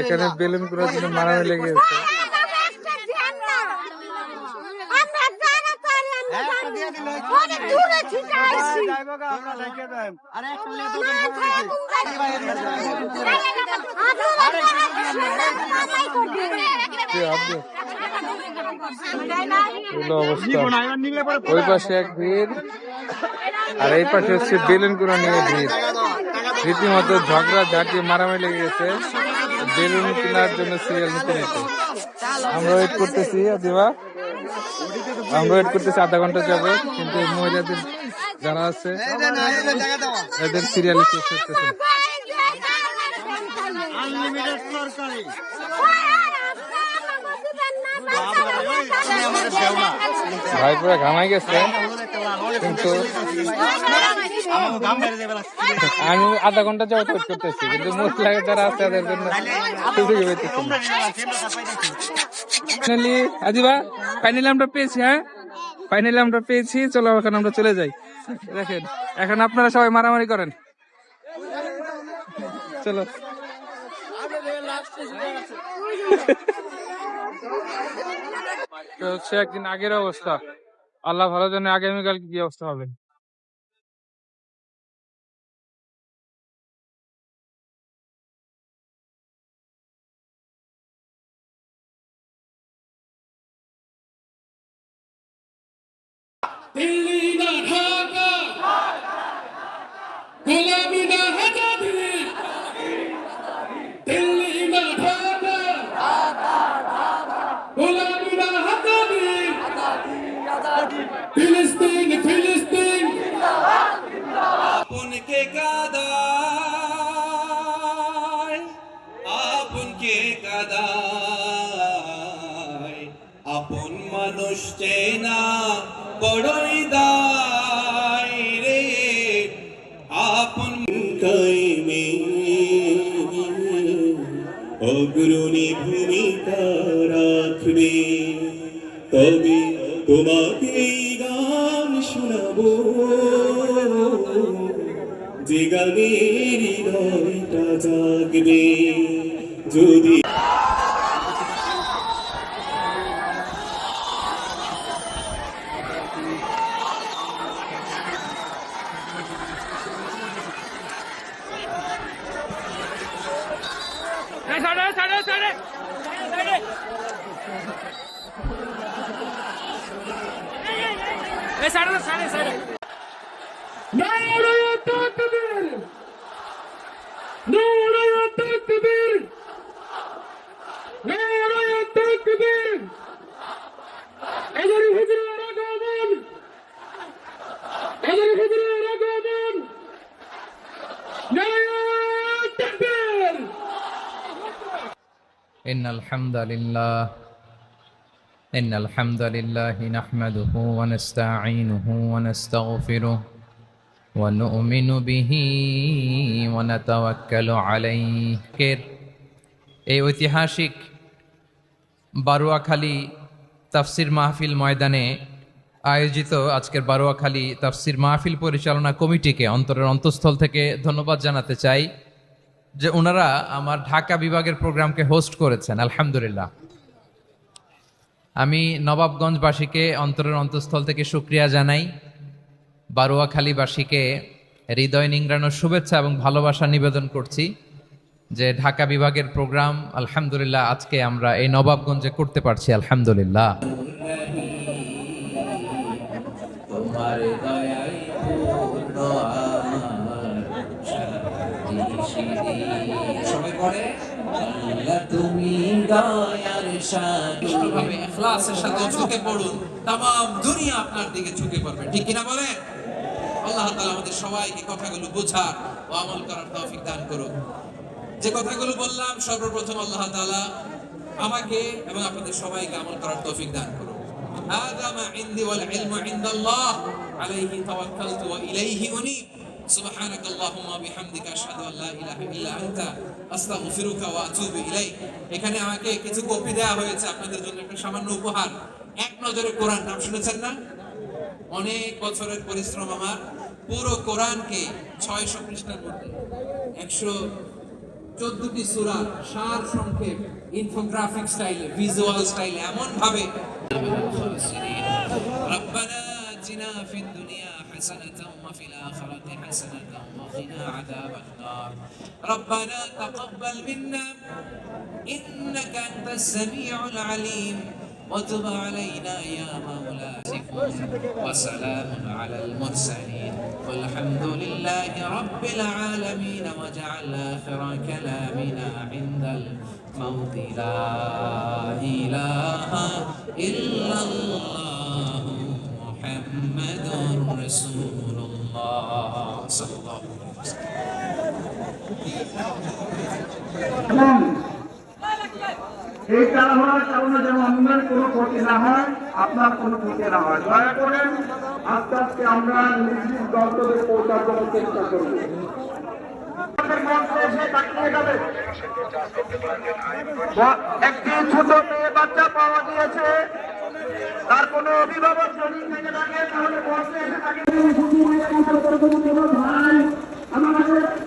এখানে বেলুন করার জন্য মারামারি লেগে গেছে ওই পাশে এক ভিড় আর এই পাশে হচ্ছে বেলুন কুড়া নিয়ে ভিড় রীতিমতো ঝগড়া ঝাঁটি মারামারি লেগে গেছে। বেলুন কেনার জন্য সিরিয়াল নিতে নিতে। আমরা ওয়েট করতেছি দিবা আমরা ওয়েট করতেছি আধা ঘণ্টা যাবে কিন্তু মহিলাদের যারা আছে এদের সিরিয়াল শেষ করতেছে ভাই পুরো ঘামাই গেছে কিন্তু আমি আধা ঘণ্টা যাওয়া ওয়েট করতেছি কিন্তু মহিলা যারা আছে তাদের জন্য সুযোগ ফাইনালি আজিবা ফাইনালি আমরা পেয়েছি হ্যাঁ? ফাইনালি আমরা পেয়েছি চলো এখন আমরা চলে যাই। দেখেন এখন আপনারা সবাই মারামারি করেন। চলো। তো হচ্ছে একদিন আগের অবস্থা। আল্লাহ ভালো জানে আগামীকাল কি অবস্থা হবে। দিল্লি না ঢাকা। গোলামি না দিল্লি না ঢাকা। গোলামি না ফিলিস্তিন। আপনকে কাদায় আপনকে কাদায়। আপন মানুষ চেনা বড়ই দায় রে, আপন কাইমে অগ্রণী ভূমিকা রাখবে, তবে তোমাকে গান শোনাবো। যে গানের হৃদয়টা জাগবে, যদি साढ़े साढ़े साढ़े साढ़े साढ़े साढ़े إن الحمد لله إن الحمد لله نحمده ونستعينه ونستغفره ونؤمن به ونتوكل عليه কের এই ঐতিহাসিক বারুয়াখালী তাফসির মাহফিল ময়দানে আয়োজিত আজকের বারুয়াখালী তাফসির মাহফিল পরিচালনা কমিটিকে অন্তরের অন্তঃস্থল থেকে ধন্যবাদ জানাতে চাই যে ওনারা আমার ঢাকা বিভাগের প্রোগ্রামকে হোস্ট করেছেন, আলহামদুলিল্লাহ। আমি নবাবগঞ্জবাসীকে অন্তরের অন্তঃস্থল থেকে সুক্রিয়া জানাই, বারুয়াখালীবাসীকে হৃদয় নিংড়ানোর শুভেচ্ছা এবং ভালোবাসা নিবেদন করছি যে ঢাকা বিভাগের প্রোগ্রাম, আলহামদুলিল্লাহ, আজকে আমরা এই নবাবগঞ্জে করতে পারছি, আলহামদুলিল্লাহ। তোমার আমার সবাই পড়ে আল্লাহ তুমি দয়ার সাগর ইখলাসের সাথে ঝুঁকে পড়ুন তাম দুনিয়া আপনার দিকে ঝুঁকে পড়বে ঠিক কিনা বলে আল্লাহ তাআলা আমাদের সবাইকে কথাগুলো বোঝার ও আমল করার তৌফিক দান করুন যে কথাগুলো বললাম সর্বপ্রথম আল্লাহ তাআলা আমাকে এবং আপনাদের সবাইকে আমল করার তৌফিক দান করুন هذا ما عندي والعلم عند الله عليه توكلت وإليه أنيب سبحانك اللهم وبحمدك أشهد أن لا إله إلا أنت أستغفرك وأتوب إليك এখানে আমাকে কিছু কপি দেওয়া হয়েছে আপনাদের জন্য একটা সামান্য উপহার এক নজরে কোরআন নাম শুনেছেন না অনেক বছরের পরিশ্রম আমার পুরো কোরআনকে ছয়শো পৃষ্ঠার মধ্যে একশো চোদ্দটি সুরা সার সংক্ষেপ ইনফোগ্রাফিক স্টাইলে ভিজুয়াল স্টাইলে এমন ভাবে ربنا آتنا في الدنيا حسنة وفي الآخرة حسنة وقنا عذاب النار. ربنا تقبل منا إنك أنت السميع العليم وتب علينا يا مولانا. وسلام على المرسلين. والحمد لله رب العالمين. واجعل آخر كلامنا عند الموت. لا إله إلا الله. محمد رسول الله صلى الله عليه وسلم এবং এই তারা হওয়ার কারণে যেন অন্যের কোনো ক্ষতি না হয় আপনার কোনো ক্ষতি না হয় দয়া করে আস্তে আস্তে আমরা নিশ্চিত গন্তব্যে পৌঁছার জন্য চেষ্টা করব আমাদের মঞ্চে এসে তাকিয়ে যাবে। ব- একটি ছোট মেয়ে বাচ্চা পাওয়া গিয়েছে তার কোনো অভিভাবক যদি থেকে আমার